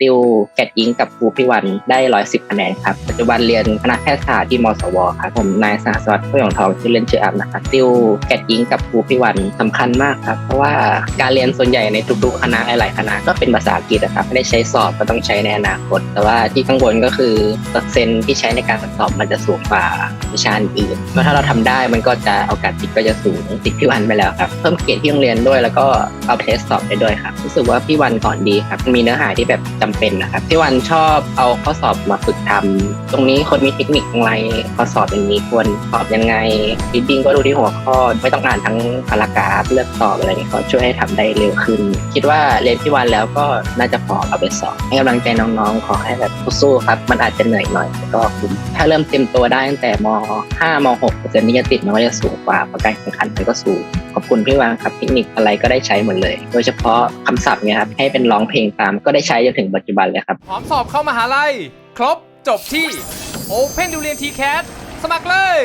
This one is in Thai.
ติวแกดยิงกับครูพี่วันได้ร้อยสิบคะแนนครับ ปัจจุบันเรียนคณะแพทยศาสตร์ที่มสวครับผมนายสหสวัสดิ์ผู้ยองทองชื่อเล่นชื่ออัพนะครับติวแกดยิงกับครูพี่วันสำคัญมากครับ เพราะว่าการเรียนส่วนใหญ่ในทุกๆคณะหลายๆคณะก็เป็นภาษาอังกฤษนะครับไม่ได้ใช้สอบก็ต้องใช้ในอนาคต แต่ว่าที่กังวลก็คือเปอร์เซ็นที่ใช้ในการสอบมันจะสูงกว่าวิชาอื่นเพราะถ้าเราทำได้มันก็จะโอกาสติดก็จะสูงติดพี่วันไปแล้วครับเพิ่มเกรดที่โรงเรียนด้วยแล้วก็เอาไปเทสสอบได้ด้วยครับรู้สึกว่าพี่วันสอนดีครับมีเนื้อหาที่แบบจำเป็นนะครับพี่วันชอบเอาข้อสอบมาฝึกทำตรงนี้คนมีเทคนิคอะไรข้อสอบอย่างนี้ควรสอบยังไงรีดดิ้งก็ดูที่หัวข้อไม่ต้องอ่านทั้งพารากราฟเลือกตอบอะไรอย่างเงี้ยก็ช่วยให้ทำได้เร็วขึ้น คิดว่าเรียนพี่วันแล้วก็น่าจะพอเอาไปสอบให้กำลังใจน้องๆ ขอให้แบบสู้ครับ มันอาจจะเหนื่อยหน่อยแต่ก็คุ้มถ้าเริ่มเต็มตัวได้ตั้งแต่ม 5 ม 6เปอร์เซ็นต์ที่จะติดมันก็จะสูงกว่าเพระการแข่งขันมันก็สูงขอบคุณพี่วางครับเทคนิคอะไรก็ได้ใช้หมดเลย โดยเฉพาะคำศัพท์เนี่ยครับให้เป็นร้องเพลงตามก็ได้ใช้จนถึงปัจจุบันเลยครับ พร้อมสอบเข้ามหาลัย ครบจบที่ Open ดูเรียน t c a s สมัครเลย